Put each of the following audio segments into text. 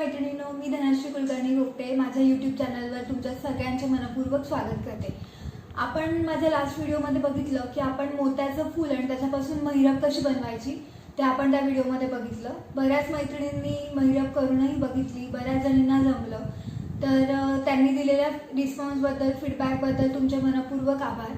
मैत्रिणीनो मी धनश्री कुलकर्णी गोगटे माझ्या यूट्यूब चॅनलवर तुमच्या सगळ्यांचे मनपूर्वक स्वागत करते. आपण माझ्या लास्ट व्हिडिओमध्ये बघितलं की आपण मोत्याचं फूल आणि त्याच्यापासून महिरप कशी बनवायची ते आपण त्या व्हिडिओमध्ये बघितलं. बऱ्याच मैत्रिणींनी महिरप करूनही बघितली बऱ्याच जणींना जमलं. तर त्यांनी दिलेल्या रिस्पॉन्सबद्दल फीडबॅकबद्दल तुमचे मनपूर्वक आभार.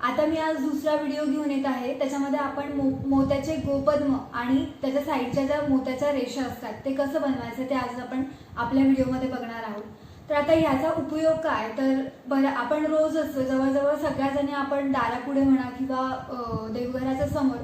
आता मी आज दुसरा व्हिडिओ घेऊन येत आहे. त्याच्यामध्ये आपण मो मोत्याचे गोपद्म आणि त्याच्या साईडच्या ज्या मोत्याच्या रेषा असतात ते कसं बनवायचं ते आज आपण आपल्या व्हिडिओमध्ये बघणार आहोत. तर आता ह्याचा उपयोग काय? तर बरं आपण रोज असतो जवळजवळ सगळ्याजणी आपण दारापुढे म्हणा किंवा देवघराच्या समोर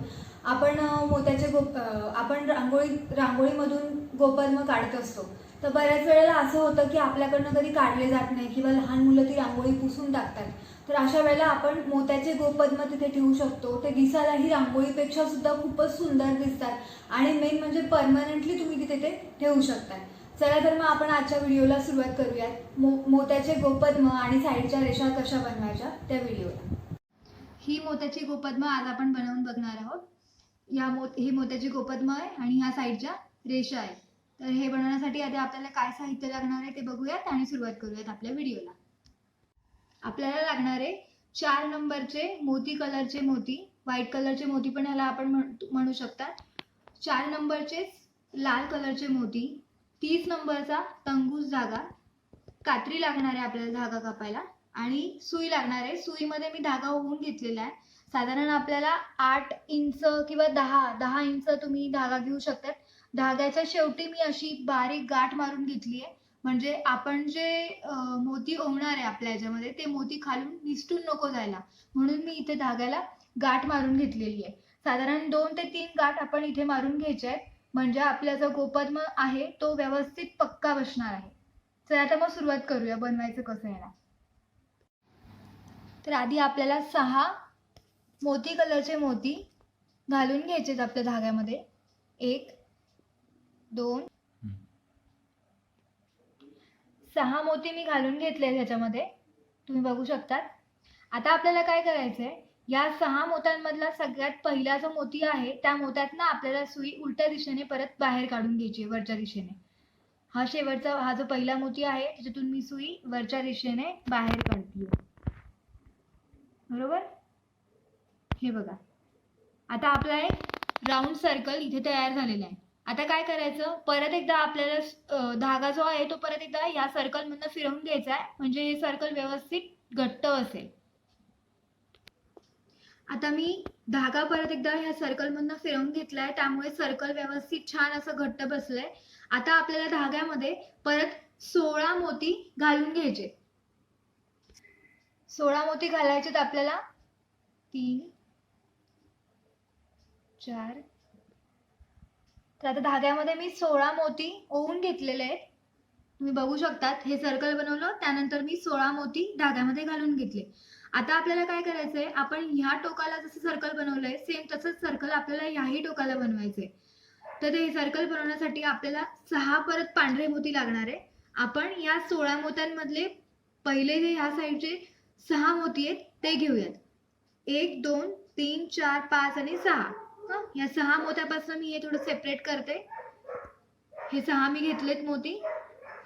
आपण मोत्याचे गोप आपण रांगोळी रांगोळीमधून गोपद्म काढत असतो. तर बऱ्याच वेळेला असं होतं की आपल्याकडनं कधी काढले जात नाही किंवा लहान मुलं ती रांगोळी पुसून टाकतात. तर अशा वेळेला आपण मोत्याचे गोपद्म तिथे ठेवू शकतो. ते दिसायलाही रांगोळीपेक्षा सुद्धा खूपच सुंदर दिसतात. आणि मेन म्हणजे परमनंटली तुम्ही तिथे ते ठेवू शकता चला तर मग आपण आजच्या व्हिडिओला सुरुवात करूयात. मो मोत्याचे गोपद्म आणि साईडच्या रेषा कशा बनवायच्या त्या व्हिडिओला. ही मोत्याची गोपद्म आज आपण बनवून बघणार आहोत. या मो ही मोत्याची गोपद्म आहे आणि ह्या साईडच्या रेषा आहे तर हे बनवण्यासाठी आधी आपल्याला काय साहित्य लागणार आहे ते बघूयात आणि सुरुवात करूयात आपल्या व्हिडिओला. आपल्याला लागणारे चार नंबरचे मोती कलरचे मोती व्हाईट कलरचे मोती पण ह्याला आपण म्हण- म्हणू शकता. चार नंबरचेच लाल कलरचे मोती तीस नंबरचा तंगूस धागा कात्री लागणार आहे आपल्याला धागा कापायला आणि सुई लागणार. आहे सुईमध्ये मी धागा होऊन घेतलेला आहे. साधारण आपल्याला आठ इंच किंवा दहा दहा इंच तुम्ही धागा घेऊ शकतात. धाग्याच्या शेवटी मी अशी बारीक गाठ मारून घेतली आहे म्हणजे आपण जे मोती ओवणार आहे आपल्या याच्यामध्ये ते मोती खालून निसटून नको जायला. म्हणून मी इथे धाग्याला गाठ मारून घेतलेली आहे. साधारण दोन ते तीन गाठ आपण इथे मारून घ्यायचे आहेत. म्हणजे आपला जो गोपद्म आहे तो व्यवस्थित पक्का बसणार आहे. चला आता मग सुरुवात करूया बनवायचं कसं येणार तर आधी आपल्याला सहा मोती कलरचे मोती घालून घ्यायचे आपल्या धाग्यामध्ये. एक दोन सहा मोती मी घालून घेतले ह्याच्यामध्ये. तुम्ही बघू शकतात. आता आपल्याला काय करायचं आहे या सहा मोत्यांमधला सगळ्यात पहिला जो मोती आहे त्या मोत्यातनं आपल्याला सुई उलट्या दिशेने परत बाहेर काढून घ्यायची आहे वरच्या दिशेने. हा शेवटचा हा जो पहिला मोती आहे त्याच्यातून मी सुई वरच्या दिशेने बाहेर काढते. बरोबर? हे बघा. आता आपला एक राऊंड सर्कल इथे तयार झालेला आहे. आता काय करायचं? परत एकदा आपल्याला धागा जो आहे तो परत एकदा या सर्कलमधनं फिरवून घ्यायचा आहे म्हणजे हे सर्कल व्यवस्थित घट्ट असेल. आता मी धागा परत एकदा ह्या सर्कलमधनं फिरवून घेतलाय. त्यामुळे सर्कल व्यवस्थित छान असं घट्ट बसलंय. आता आपल्याला धाग्यामध्ये परत सोळा मोती घालून घ्यायचे. सोळा मोती घालायचे आपल्याला. तीन चार तर आता धाग्यामध्ये मी सोळा मोती ओवून घेतलेले आहेत. तुम्ही बघू शकतात हे सर्कल बनवलं त्यानंतर मी सोळा मोती धाग्यामध्ये घालून घेतले. आता आपल्याला काय करायचंय आपण ह्या टोकाला जसं सर्कल बनवलंय सेम तसंच सर्कल आपल्याला ह्याही टोकाला बनवायचंय. तर ते सर्कल बनवण्यासाठी आपल्याला सहा परत पांढरे मोती लागणार आहे. आपण या सोळा मोत्यांमधले पहिले जे ह्या साईडचे सहा मोती आहेत ते घेऊयात. एक दोन तीन चार पाच आणि सहा. या सहा मोत्यापासून मी हे थोडं सेपरेट करते. हे सहा मी घेतलेत मोती.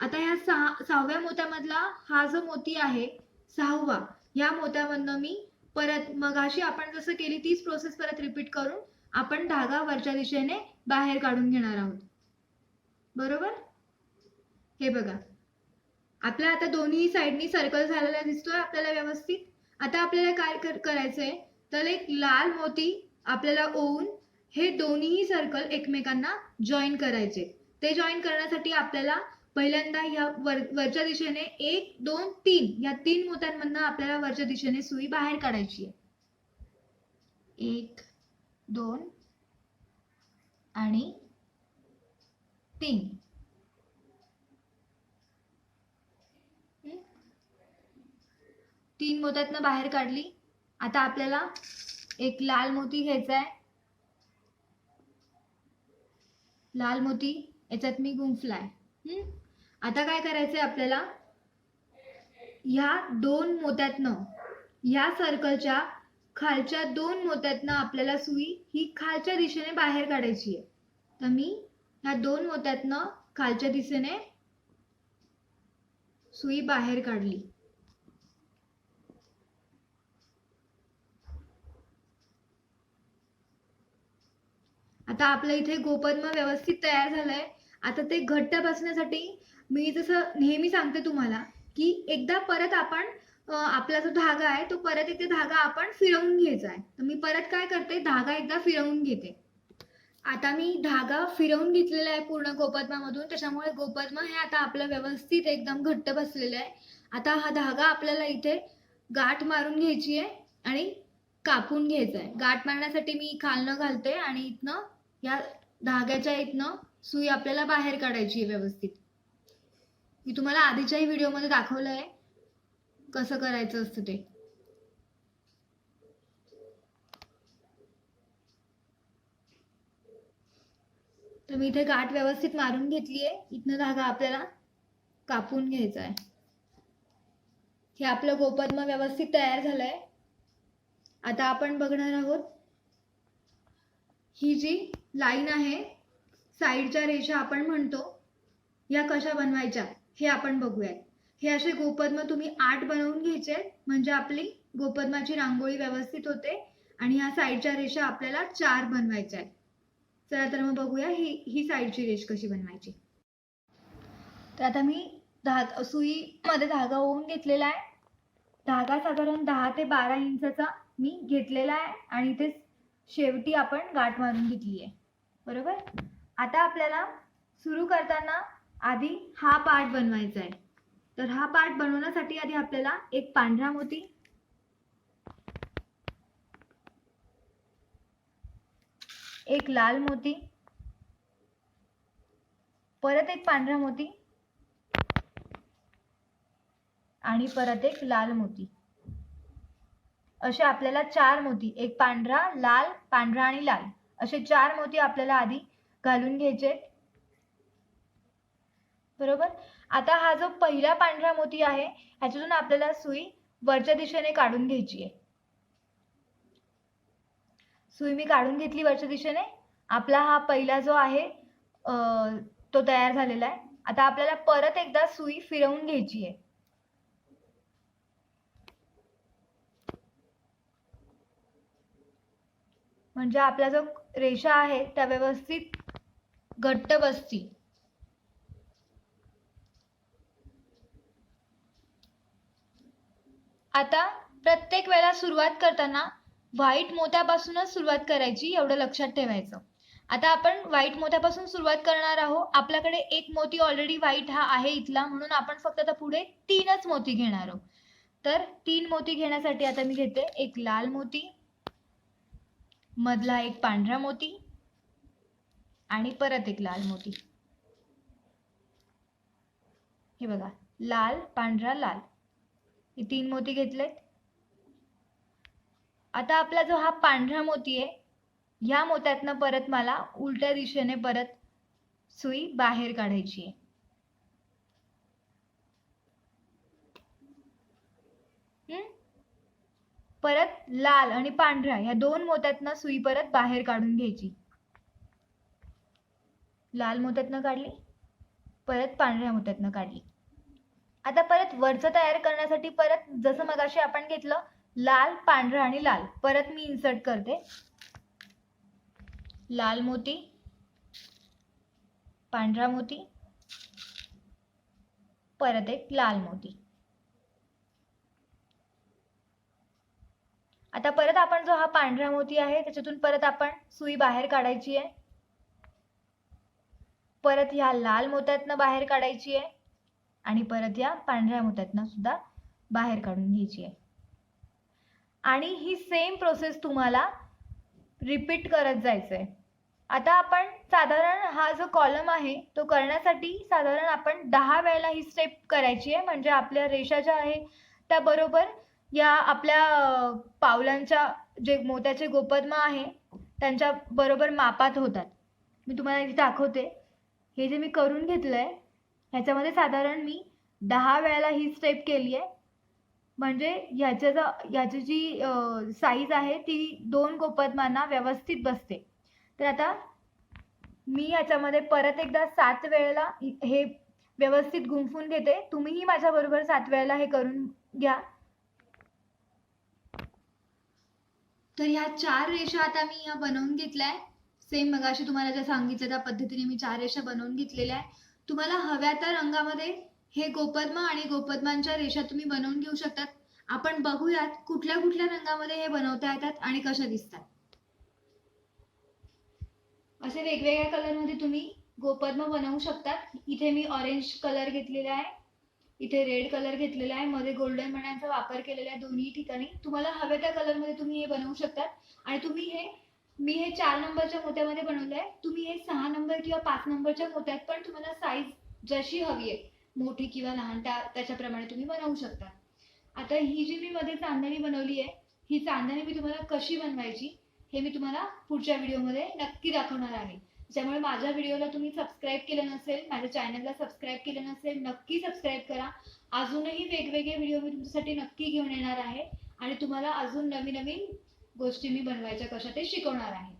आता ह्या सहा सहाव्या मोत्यामधला हा जो मोती आहे सहावा या मोत्यामधनं मी परत मगाशी आपण जसं केली तीच प्रोसेस परत रिपीट करून आपण धागा वरच्या दिशेने बाहेर काढून घेणार आहोत. बरोबर? हे बघा. आपल्या आता दोन्ही साईडनी सर्कल झालेला दिसतोय आपल्याला व्यवस्थित. आता आपल्याला काय करायचंय? तर एक लाल मोती आपल्याला ओवून हे दोन्हीही सर्कल एकमेकांना जॉईन करायचे. ते जॉईन करण्यासाठी आपल्याला पहिल्यांदा या वर वरच्या दिशेने एक दोन तीन या तीन मोत्यांमधनं आपल्याला वरच्या दिशेने सुई बाहेर काढायची आहे. एक दोन आणि तीन. तीन मोत्यातनं बाहेर काढली. आता आपल्याला एक लाल मोती घ्यायचा आहे. लाल मोती याच्यात मी गुंफलाय हम्म? आता काय करायचंय आपल्याला? ह्या दोन मोत्यातनं ह्या सर्कलच्या खालच्या दोन मोत्यातनं आपल्याला सुई ही खालच्या दिशेने बाहेर काढायची आहे. तर मी ह्या दोन मोत्यातनं खालच्या दिशेने सुई बाहेर काढली. आता आपलं इथे गोपद्म व्यवस्थित तयार झालंय. आता ते घट्ट बसण्यासाठी मी जसं नेहमी सांगते तुम्हाला की एकदा परत आपण आपला जो धागा आहे तो परत एकदा धागा आपण फिरवून घ्यायचा आहे. तर मी परत काय करते? धागा एकदा फिरवून घेते. आता मी धागा फिरवून घेतलेला आहे पूर्ण गोपद्मामधून. त्याच्यामुळे गोपद्म हे आता आपलं व्यवस्थित एकदम घट्ट बसलेलं आहे. आता हा धागा आपल्याला इथे गाठ मारून घ्यायची आहे आणि कापून घ्यायचा आहे. गाठ मारण्यासाठी मी खालनं घालते आणि इथनं या धाग्याच्या इथनं सुई आपल्याला बाहेर काढायची आहे व्यवस्थित. मी तुम्हाला आधीच्याही व्हिडिओमध्ये दाखवलं आहे कसं करायचं असतं ते. तर मी इथे गाठ व्यवस्थित मारून घेतली आहे इथनं धागा आपल्याला कापून घ्यायचा आहे. हे आपलं गोपद्म व्यवस्थित तयार झालंय. आता आपण बघणार आहोत ही जी लाईन आहे. साईडच्या रेषा आपण म्हणतो. या कशा बनवायच्या? हे आपण बघूयात. हे असे गोपद्म तुम्ही आठ बनवून घ्यायचे. म्हणजे आपली गोपद्माची रांगोळी व्यवस्थित होते. आणि ह्या साईडच्या रेषा आपल्याला चार बनवायच्या आहेत. चला तर मग बघूया ही ही साईडची रेष कशी बनवायची. तर आता मी धा सुईमध्ये धागा होऊन घेतलेला आहे. धागा साधारण दहा ते बारा इंचाचा मी घेतलेला आहे. आणि ते शेवटी आपण गाठ मारून घेतली आहे. बरोबर? आता आपल्याला सुरू करताना आधी हा पार्ट बनवायचा आहे तर हा पार्ट बनवण्यासाठी आधी आपल्याला एक पांढरा मोती एक लाल मोती परत एक पांढरा मोती आणि परत एक लाल मोती. असे आपल्याला चार मोती एक पांढरा लाल पांढरा आणि लाल. असे चार मोती आपल्याला आधी घालून घ्यायचे बरोबर? आता हा जो पहिला पांढरा मोती आहे ह्याच्यातून आपल्याला सुई वरच्या दिशेने काढून घ्यायची आहे. सुई मी काढून घेतली वरच्या दिशेने. आपला हा पहिला जो आहे तो तयार झालेला आहे. आता आपल्याला परत एकदा सुई फिरवून घ्यायची आहे. म्हणजे आपला जो रेषा आहे त्या व्यवस्थित घट्ट बसतील आता प्रत्येक वेळा सुरुवात करताना व्हाईट मोत्यापासूनच सुरुवात करायची एवढं लक्षात ठेवायचं. आता आपण व्हाईट मोत्यापासून सुरुवात करणार आहोत. आपल्याकडे एक मोती ऑलरेडी व्हाईट हा आहे इथला म्हणून आपण फक्त आता पुढे तीनच मोती घेणार आहोत. तर तीन मोती घेण्यासाठी आता मी घेते एक लाल मोती मधला एक पांढरा मोती आणि परत एक लाल मोती. हे बघा लाल पांढरा लाल. हे तीन मोती घेतलेत. आता आपला जो हा पांढरा मोती आहे ह्या मोत्यातनं परत मला उलट्या दिशेने परत सुई बाहेर काढायची आहे. परत लाल आणि पांढरा ह्या दोन मोत्यातनं सुई परत बाहेर काढून घ्यायची. लाल मोत्यातनं काढली परत पांढऱ्या मोत्यातनं काढली. आता परत वरचं तयार करण्यासाठी परत जसं मगाशी आपण घेतलं लाल पांढरा आणि लाल. परत मी इन्सर्ट करते. लाल मोती पांढरा मोती परत एक लाल मोती. आता परत आपण जो हा पांढरा मोती आहे त्याच्यातून परत आपण सुई बाहेर काढायची आहे. परत ह्या लाल मोत्यातनं बाहेर काढायची आहे आणि परत या पांढऱ्या मोत्यातनं सुद्धा बाहेर काढून घ्यायची आहे. आणि ही सेम प्रोसेस तुम्हाला रिपीट करत जायचं आहे आता आपण साधारण हा जो कॉलम आहे तो करण्यासाठी साधारण आपण दहा वेळेला ही स्टेप करायची आहे. म्हणजे आपल्या रेषा ज्या आहे त्या बरोबर या आपल्या पावलांच्या जे मोत्याचे गोपद्म आहे त्यांच्या बरोबर मापात होतात. मी तुम्हाला इथे दाखवते. हे जे मी करून घेतलं आहे ह्याच्यामध्ये साधारण मी दहा वेळेला ही स्टेप केली आहे. म्हणजे ह्याच्या ह्याची जी साईज आहे ती दोन गोपद्मांना व्यवस्थित बसते. तर आता मी याच्यामध्ये परत एकदा सात वेळेला हे व्यवस्थित गुंफून घेते. तुम्हीही माझ्याबरोबर सात वेळेला हे करून घ्या. तर ह्या चार रेषा आता मी ह्या बनवून घेतल्या आहे सेम मगाशी तुम्हाला ज्या सांगितलं त्या पद्धतीने मी चार रेषा बनवून घेतलेल्या आहे तुम्हाला हव्या त्या रंगामध्ये हे गोपद्म आणि गोपद्मांच्या रेषा तुम्ही बनवून घेऊ शकतात. आपण बघूयात कुठल्या कुठल्या रंगामध्ये हे बनवता येतात आणि कशा दिसतात. असे वेगवेगळ्या कलरमध्ये तुम्ही गोपद्म बनवू शकतात. इथे मी ऑरेंज कलर घेतलेला आहे. इथे रेड कलर घेतलेला आहे. मध्ये गोल्डन मण्यांचा वापर केलेला आहे दोन्ही ठिकाणी. तुम्हाला हव्या त्या कलरमध्ये तुम्ही हे बनवू शकतात आणि तुम्ही हे मी हे चार नंबरच्या मोत्यामध्ये बनवलं आहे. तुम्ही हे सहा नंबर किंवा पाच नंबरच्या मोत्यात पण तुम्हाला साईज जशी हवी आहे मोठी किंवा लहान त्या त्याच्याप्रमाणे तुम्ही बनवू शकता. आता ही जी मी मध्ये चांदणी बनवली आहे ही चांदणी मी तुम्हाला कशी बनवायची हे मी तुम्हाला पुढच्या व्हिडिओमध्ये नक्की दाखवणार आहे. त्यामुळे माझ्या व्हिडिओला तुम्ही सबस्क्राईब केलं नसेल माझ्या चॅनलला सबस्क्राईब केलं नसेल नक्की सबस्क्राईब करा. अजूनही वेगवेगळे व्हिडिओ मी तुमच्यासाठी नक्की घेऊन येणार आहे. आणि तुम्हाला अजून नवीन नवीन गोष्टी मी बनवायच्या कशा ते शिकवणार आहे.